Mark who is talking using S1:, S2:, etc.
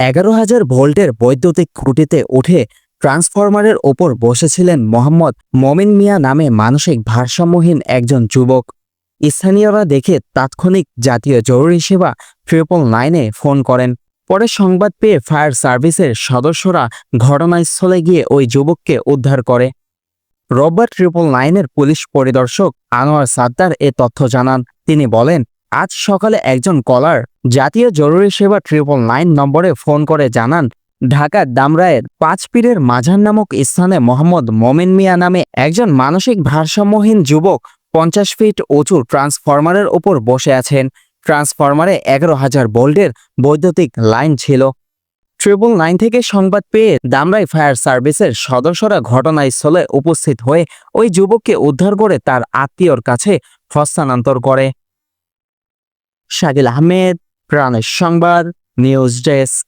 S1: এগারো হাজার ভোল্টের বৈদ্যুতিক খুঁটিতে উঠে ট্রান্সফরমারের ওপর বসেছিলেন মোহাম্মদ মমিন মিয়া নামে মানসিক ভারসাম্যহীন একজন যুবক। স্থানীয়রা দেখে তাৎক্ষণিক জাতীয় জরুরি সেবা ট্রিপল নাইনে ফোন করেন। পরে সংবাদ পেয়ে ফায়ার সার্ভিসের সদস্যরা ঘটনাস্থলে গিয়ে ওই যুবককে উদ্ধার করে। রোববার ট্রিপল নাইনের পুলিশ পরিদর্শক আনোয়ার সাদ্দার এ তথ্য জানান। তিনি বলেন আজ সকালে একজন কলার জাতীয় জরুরি সেবা ট্রিপল নাইন নম্বরে ফোন করে জানান, ঢাকার দামরায়ের পাঁচ পীরের মাঝার নামক স্থানে মোহাম্মদ মোমেন মিয়া নামে একজন মানসিক ভারসাম্যহীন যুবক পঞ্চাশ ফিট উঁচু ট্রান্সফরমারের ওপর বসে আছেন। ট্রান্সফরমারে এগারো হাজার বোল্টের বৈদ্যুতিক লাইন ছিল। ট্রিপল নাইন থেকে সংবাদ পেয়ে দামরাই ফায়ার সার্ভিসের সদস্যরা ঘটনাস্থলে উপস্থিত হয়ে ওই যুবককে উদ্ধার করে তার আত্মীয়র কাছে হস্তান্তর করে। শাকিল আহমেদ প্রাণের সংবাদ নিউজ ডেস্ক